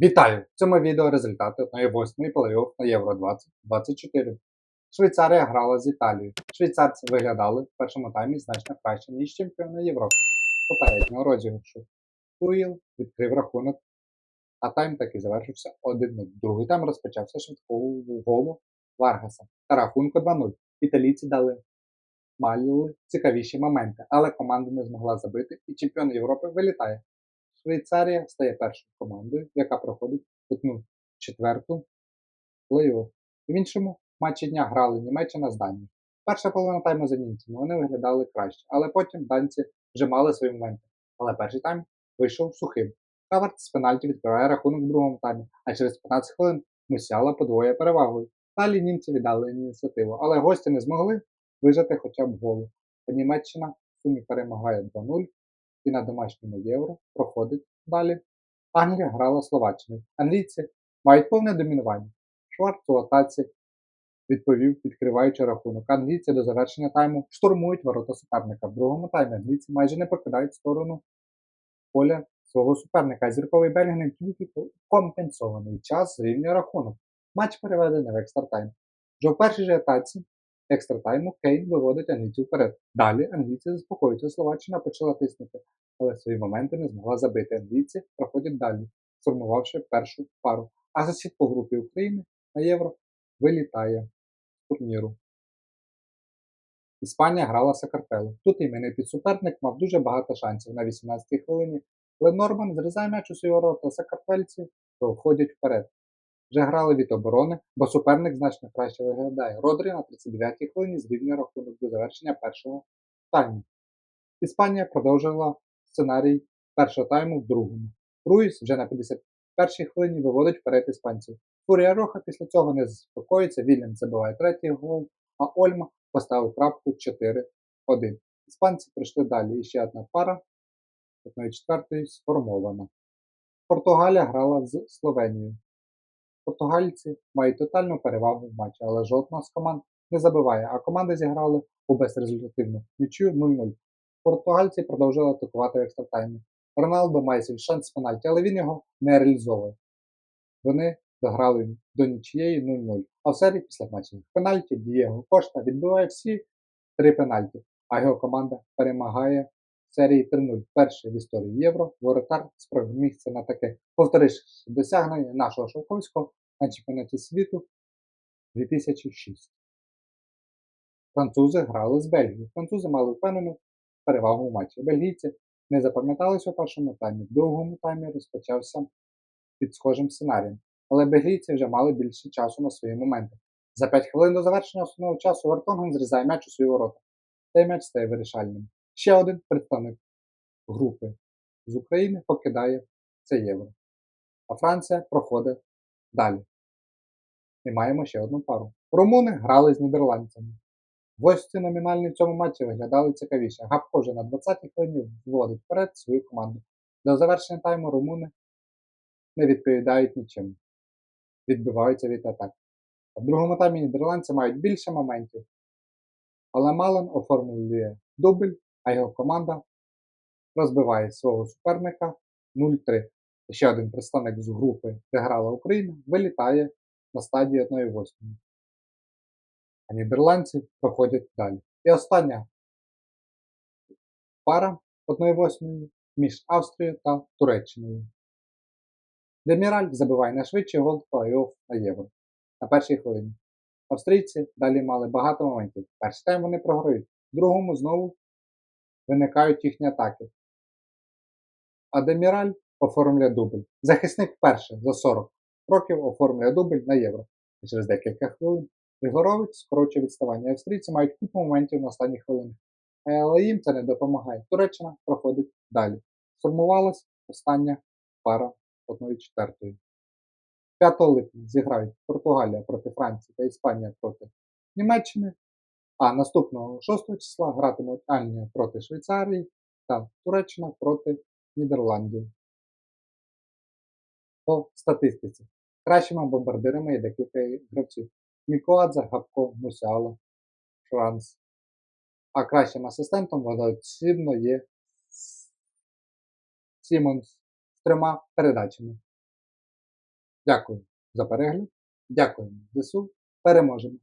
Вітаю! В цьому відео результати 1-8 плей-офф на Євро 2024. Швейцарія грала з Італією. Швейцарці виглядали в першому таймі значно краще, ніж чемпіони Європи. Попереднього розіграшу. Туїл відкрив рахунок, а тайм таки завершився 1-0. Другий тайм розпочався швидкого голу Варгаса та рахунку 2-0. Італійці дали мали цікавіші моменти, але команда не змогла забити, і чемпіон Європи вилітає. Швейцарія стає першою командою, яка проходить одну четверту плей-офф. В іншому матчі дня грали Німеччина з Данією. Перша половина тайму за німцями вони виглядали краще, але потім данці вже мали свої моменти. Але перший тайм вийшов сухим. Хаверт з пенальті відкриває рахунок в другому таймі, а через 15 хвилин Мусяла подвоює перевагою. Далі німці віддали ініціативу, але гості не змогли вижати хоча б голу. Німеччина в сумі перемагає 2-0 і на домашньому євро проходить далі. Англія грала Словаччиною. Англійці мають повне домінування. Шварц у атаці відповів, відкриваючи рахунок. Англійці до завершення тайму штурмують ворота суперника. В другому таймі англійці майже не покидають сторону поля свого суперника. Зірковий Белінгем тільки компенсований час зрівнює рахунок. Матч переведений в екстратайм. Вже в першій же атаці екстратайму Кейн виводить англійців вперед. Далі англійці заспокоюються, Словаччина почала тиснути, але свої моменти не змогла забити. Англійці проходять далі, сформувавши першу пару. А засід по групі України на євро вилітає з турніру. Іспанія грала Сакартелу. Тут іменитий суперник мав дуже багато шансів на 18-й хвилині, але Норман зрізає м'яч у свої ворота сакартвельці, то вперед. Вже грали від оборони, бо суперник значно краще виглядає. Родрі на 39-й хвилині зрівнює рахунок до завершення першого тайму. Іспанія продовжила сценарій першого тайму в другому. Руїс вже на 51-й хвилині виводить вперед іспанців. Фурія Роха після цього не заспокоїться, Вільям забиває третій гол, а Ольма поставив крапку 4-1. Іспанці прийшли далі і ще одна пара 1-4 сформована. Португалія грала з Словенією. Португальці мають тотальну перевагу в матчі, але жодна з команд не забиває, а команди зіграли у безрезультативну нічию 0-0. Португальці продовжили атакувати в екстратаймі. Роналдо має свій шанс з пенальті, але він його не реалізовує. Вони дограли до нічієї 0-0. А в серії після матчів пенальті Дієго Кошта відбиває всі три пенальті, а його команда перемагає серії 3-0. Перший в історії Євро воротар спромігся на таке повторивши досягнення нашого Шовковського на чемпіонаті світу 2006. Французи грали з Бельгією. Французи мали впевнену перевагу у матчі. Бельгійці не запам'яталися у першому таймі. В другому таймі розпочався під схожим сценарієм. Але бельгійці вже мали більше часу на свої моменти. За 5 хвилин до завершення основного часу Вартонген зрізає м'яч у свої ворота. Цей м'яч стає вирішальним. Ще один представник групи з України покидає це євро. А Франція проходить далі. І маємо ще одну пару. Румуни грали з нідерландцями. Гості номінальні в цьому матчі виглядали цікавіше. Габко вже на 20-й хвилині вводить вперед свою команду. До завершення тайму румуни не відповідають нічим. Відбиваються від атак. В другому таймі нідерландці мають більше моментів. Але Малон оформлює дубль, а його команда розбиває свого суперника 0-3. Ще один представник з групи, де грала Україна, вилітає на стадії 1-8. А нідерландці проходять далі. І остання пара 1-8 між Австрією та Туреччиною. Деміраль забиває найшвидший гол плей-офф на євро на першій хвилині. Австрійці далі мали багато моментів. Перший тайм вони програють, другому знову виникають їхні атаки. А Деміраль оформлює дубль. Захисник вперше за 40 років оформлює дубль на євро. І через декілька хвилин Григорович скорочує відставання. Австрійці мають купу моментів на останніх хвилинах. Але їм це не допомагає. Туреччина проходить далі. Сформувалась остання пара 1-4. 5 липня зіграють Португалія проти Франції та Іспанія проти Німеччини. А наступного 6 числа гратимуть Англія проти Швейцарії та Туреччина проти Нідерландів. По статистиці. Кращими бомбардирами є декілька гравців. Мікоадзе, Габко, Мусіало, Франц. А кращим асистентом водоцінно є Сімонс з трьома передачами. Дякую за перегляд. Дякуємо ЗСУ. Переможемо!